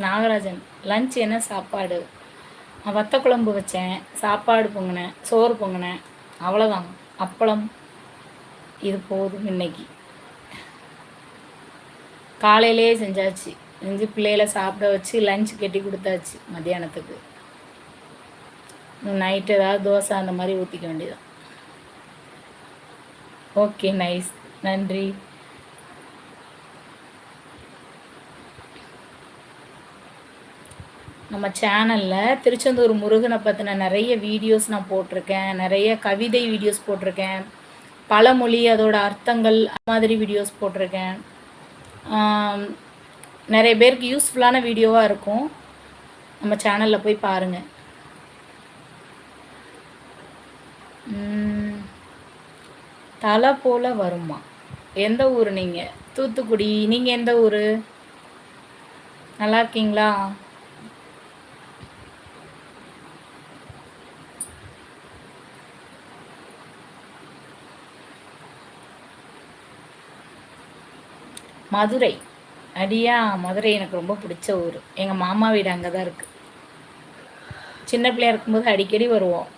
Nagarajan. Lunch என்ன சாப்பாடு? வத்த குழம்பு வச்சேன். சாப்பாடு பொங்கினேன். சோறு பொங்கினேன். அவ்வளோதான் அப்பளம். இது போதும் இன்னைக்கு. காலையிலே செஞ்சாச்சு. செஞ்சு பிள்ளைகளை சாப்பிட வச்சு லஞ்ச் கட்டி கொடுத்தாச்சு மத்தியானத்துக்கு. நைட்டு ஏதாவது தோசை அந்த மாதிரி ஊற்றிக்க வேண்டியதான் ஓகே நைஸ் நன்றி. நம்ம சேனலில் திருச்செந்தூர் முருகனை பற்றின நிறைய வீடியோஸ் நான் போட்டிருக்கேன். நிறைய கவிதை வீடியோஸ் போட்டிருக்கேன். பழமொழி அதோட அர்த்தங்கள் மாதிரி வீடியோஸ் போட்டிருக்கேன். நிறைய பேருக்கு யூஸ்ஃபுல்லான வீடியோவாக இருக்கும். நம்ம சேனலில் போய் பாருங்கள் தலை போல் வருமா? எந்த ஊர் நீங்கள் தூத்துக்குடி. நீங்கள் எந்த ஊர்? நல்லா இருக்கீங்களா? மதுரை. அடியா மதுரை எனக்கு ரொம்ப பிடிச்ச ஊர். எங்கள் மாமா வீடு அங்கே தான் இருக்குது சின்ன பிள்ளையா இருக்கும்போது அடிக்கடி வருவோம்.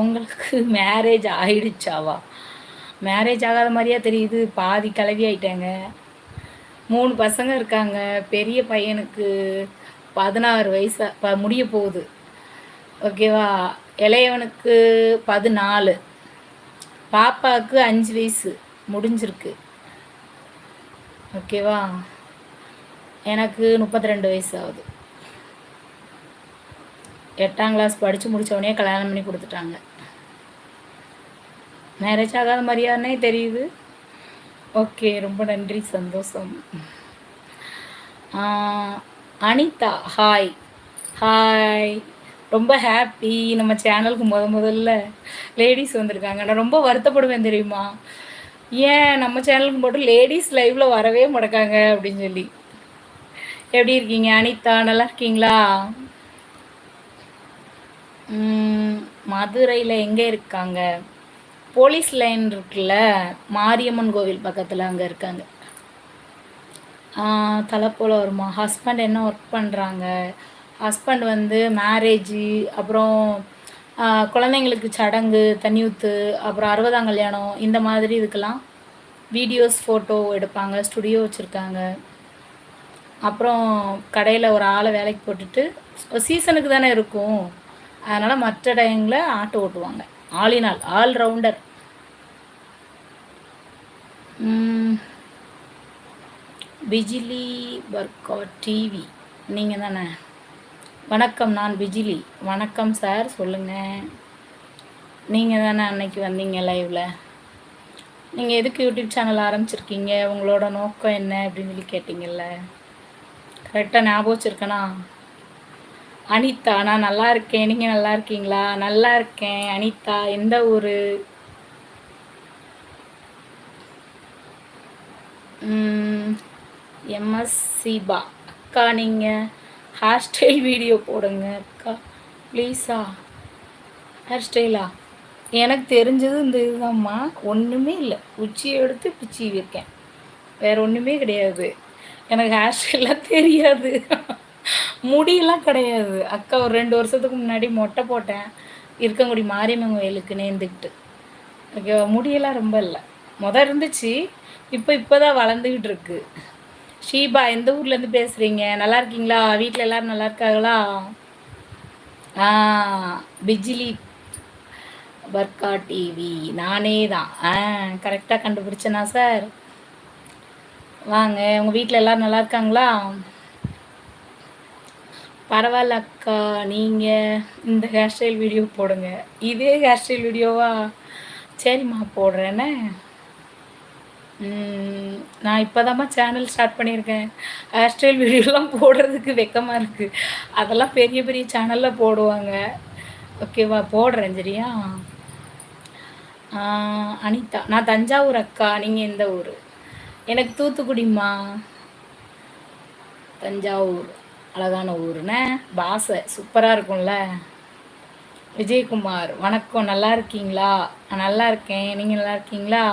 உங்களுக்கு மேரேஜ் ஆயிடுச்சாவா? மேரேஜ் ஆகாத மாதிரியா தெரியுது. பாதி கலவி ஆயிட்டாங்க. மூணு பசங்க இருக்காங்க. பெரிய பையனுக்கு பதினாறு வயசு ப முடிய போகுது. ஓகேவா இளையவனுக்கு பதினாலு. பாப்பாவுக்கு அஞ்சு வயசு. முடிஞ்சிருக்கு. ஓகேவா எனக்கு முப்பத்தி ரெண்டு வயசு ஆகுது எட்டாம் கிளாஸ் படித்து முடித்தவொடனே கல்யாணம் பண்ணி கொடுத்துட்டாங்க. மேரேஜ் ஆகாத மாதிரியானே தெரியுது. ஓகே ரொம்ப நன்றி சந்தோஷம். அனிதா ஹாய் ஹாய் ரொம்ப ஹாப்பி நம்ம சேனலுக்கு முத முதல்ல லேடிஸ் வந்திருக்காங்க. நான் ரொம்ப வருத்தப்படுவேன் தெரியுமா? ஏன் நம்ம சேனலுக்கு போட்டு லேடிஸ் லைவில் வரவே முடக்காங்க அப்படின்னு சொல்லி. எப்படி இருக்கீங்க? அனிதா நல்லா இருக்கீங்களா? மதுரையில் எங்கே இருக்காங்க? போலீஸ் லைன் இருக்குல்ல மாரியம்மன் கோவில் பக்கத்தில் அங்கே இருக்காங்க. தலை போல் வருமா? ஹஸ்பண்ட் என்ன ஒர்க் பண்ணுறாங்க ஹஸ்பண்ட் வந்து மேரேஜு அப்புறம் குழந்தைங்களுக்கு சடங்கு தண்ணி ஊற்று அப்புறம் அறுபதாம் கல்யாணம் இந்த மாதிரி இதுக்கெல்லாம் வீடியோஸ் ஃபோட்டோ எடுப்பாங்க ஸ்டுடியோ வச்சுருக்காங்க. அப்புறம் கடையில் ஒரு ஆளை வேலைக்கு போட்டுட்டு சீசனுக்கு தானே இருக்கும். அதனால் மற்ற டைமில் ஆட்டோ ஓட்டுவாங்க. ஆளினால் ஆல் ரவுண்டர் பிஜிலி பர்கா டிவி நீங்கள் தானே? வணக்கம் நான் பிஜிலி. வணக்கம் சார். சொல்லுங்கள் நீங்கள் தானே அன்னைக்கு வந்தீங்க லைவில் நீங்கள் எதுக்கு யூடியூப் சேனல் ஆரம்பிச்சிருக்கீங்க? உங்களோட நோக்கம் என்ன அப்படின்னு சொல்லி கேட்டிங்கல்ல. கரெக்டாக ஞாபகம் வச்சுருக்கேனா? அனிதா நான் நல்லா இருக்கேன். நீங்கள் நல்லா இருக்கீங்களா? நல்லா இருக்கேன். அனிதா எந்த ஊர்? எம்எஸ் சீபா அக்கா நீங்கள் ஹேர் ஸ்டைல் வீடியோ போடுங்க அக்கா. ப்ளீஸா. ஹேர் ஸ்டைலா எனக்கு தெரிஞ்சது இந்த இதுதான்மா ஒன்றுமே இல்லை. உச்சியை எடுத்து பிச்சி வைக்கேன். வேறு ஒன்றுமே கிடையாது. எனக்கு ஹேர் ஸ்டைலாம் தெரியாது. முடியெல்லாம் கிடையாது. அக்கா ஒரு ரெண்டு வருஷத்துக்கு முன்னாடி மொட்டை போட்டேன். இருக்கங்குடி மாரியம்மன் கோயிலுக்கு நேர்ந்துக்கிட்டு. ஓகேவா முடியெல்லாம் ரொம்ப இல்லை. மொதல் இருந்துச்சு. இப்போ இப்போ தான் வளர்ந்துக்கிட்டு இருக்குது ஷீபா எந்த ஊர்லேருந்து பேசுகிறீங்க நல்லா இருக்கீங்களா? வீட்டில் எல்லோரும் நல்லா இருக்காங்களா? ஆ பிஜிலி பர்கா டிவி நானே தான். ஆ கரெக்டாக கண்டுபிடிச்சேனா சார் வாங்க உங்கள் வீட்டில் எல்லோரும் நல்லா இருக்காங்களா? பரவாயில்ல அக்கா நீங்கள் இந்த ஹேர் ஸ்டைல் வீடியோ போடுங்க. இதே ஹேர் ஸ்டைல் வீடியோவா சரிம்மா போடுறேன்னு நான் இப்போ தான்மா சேனல் ஸ்டார்ட் பண்ணியிருக்கேன். ஹேர் ஸ்டைல் வீடியோலாம் போடுறதுக்கு வெக்கமாக இருக்குது அதெல்லாம் பெரிய பெரிய சேனலில் போடுவாங்க. ஓகேவா போடுறேன் சரியா? அனிதா. நான் தஞ்சாவூர் அக்கா நீங்கள் எந்த ஊர்? எனக்கு தூத்துக்குடிம்மா. தஞ்சாவூர். அழகான ஊருண்ணே பாசை சூப்பராக இருக்கும்ல. விஜயகுமார் வணக்கம். நல்லா இருக்கீங்களா? நல்லா இருக்கேன். நீங்கள் நல்லா இருக்கீங்களா?